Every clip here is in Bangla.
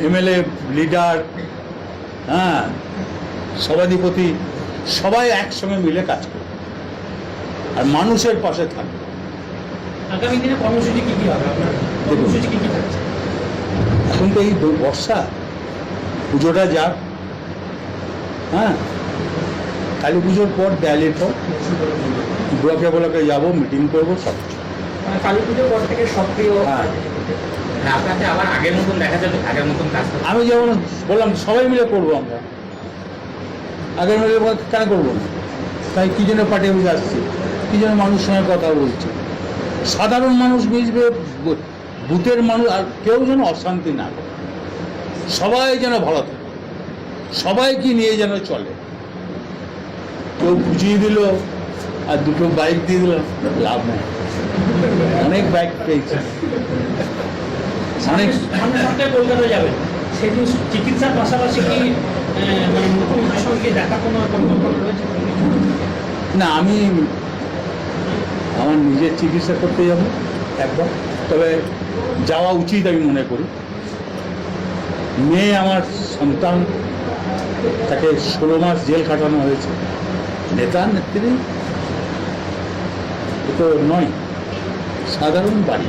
এমএলএ লিডার হ্যাঁ সভাধিপতি সবাই একসঙ্গে মিলে কাজ করবে। আর মানুষের পাশে থাকবে। আগামী দিনে কর্মসূচি কি কি হবে? আপনার কর্মসূচি কি কি থাকছে? এখন তো এই বর্ষা পুজোটা যাক হ্যাঁ কালী পুজোর পর দেয়ালির পর ব্লকে ব্লকে যাব মিটিং করব সব। মানে কালী পুজোর পর থেকে সক্রিয় হ্যাঁ। আপনাকে আবার আগের মতন দেখা আমি যেমন বললাম, সবাই মিলে করব আমরা। আগের মিলে কেন করব তাই কি জন্য পার্টি অফিসে আসছি? কি জন্য মানুষের সঙ্গে কথা বলছি? সাধারণ মানুষ মিশবে বুথের মানুষ, আর কেউ যেন অশান্তি না করে। সবাই যেন ভালো থাকে। সবাইকে নিয়ে যেন চলে। কেউ বুঝিয়ে দিল, আর দুটো বাইক দিয়ে দিল, লাভ নেই। অনেক বাইক পেয়েছে। অনেক সামনে সপ্তাহে কলকাতা যাবেন সেদিন চিকিৎসার পাশাপাশি কি মানে মুখ্যমন্ত্রীর সঙ্গে দেখা কোনো পরিকল্পনা রয়েছে? না আমি আমার নিজের চিকিৎসা করতে যাব একবার। তবে যাওয়া উচিত আমি মনে করি। মেয়ে আমার সন্তান তাকে ষোলো মাস জেল খাটানো হয়েছে। নেতা নেত্রী এ তো নয় সাধারণ বাড়ি।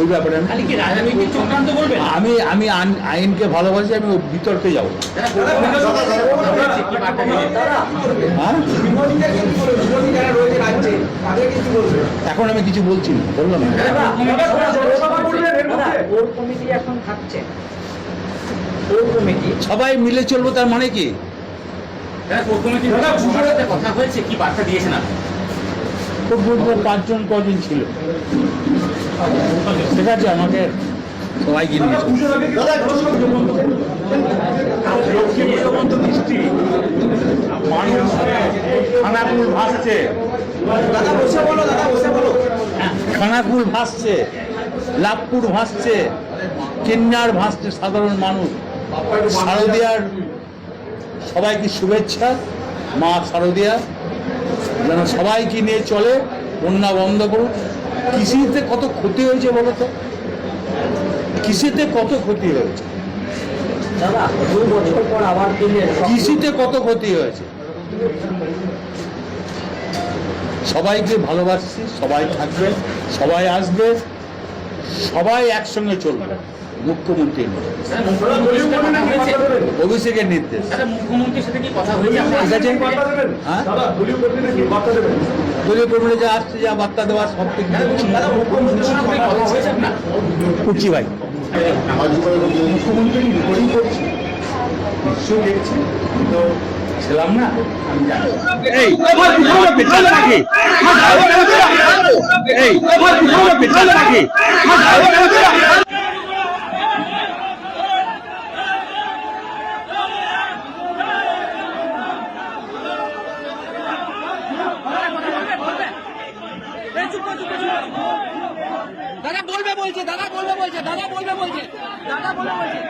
ওই ব্যাপারে আমি আমি আমি আইনকে ভালোবাসি আমি বিতর্কে যাব। না। হ্যাঁ? এখন আমি কিছু বলছি না বললাম না। কোর কমিটি এখন থাকছে। কোর কমিটি সবাই মিলে চলবো তার মানে কি? কথা হয়েছে কি বার্তা দিয়েছেন আপনি? খুব পাঁচজন কজন ছিল। ঠিক আছে আমাকে বৃষ্টি মানুষ খানাকুল ভাসছে। খানাকুল ভাসছে লাভপুর ভাসছে কিন্নার ভাসছে সাধারণ মানুষ। শারদিয়ার সবাইকে শুভেচ্ছা মা শারদিয়া। যেন সবাইকে নিয়ে চলে বন্যা বন্ধ করুক। কৃষিতে কত ক্ষতি হয়েছে বলতো কৃষিতে কত ক্ষতি হয়েছে? কৃষিতে কত ক্ষতি হয়েছে? সবাইকে ভালোবাসছি সবাই থাকবে সবাই আসবে সবাই একসঙ্গে চলবে। মুখ্যমন্ত্রীর হয়েছে? অভিষেকের নির্দেশ। হ্যাঁ? দলীয় কর্মীরা যা আসছে যা বার্তা দেওয়া সব কিছু দিচ্ছি। দাদা মুখ্যমন্ত্রীর সাথে কি কথা হয়েছে আপনার? করছি ভাই। মুখ্যমন্ত্রী রিপোর্টিং করছি নিশ্চয়ই দেখছি তো ছিলাম না আমি জানি এই আমার থাকে। এই আমার থাকে। দাদা বলবে বলছে দাদা বলবে বলছে দাদা বলবে বলছে দাদা বলবে বলছে।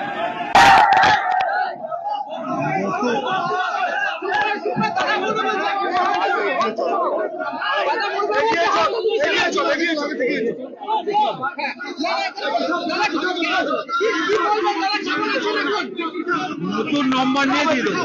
নতুন নম্বর নিয়ে দিয়ে দেবো।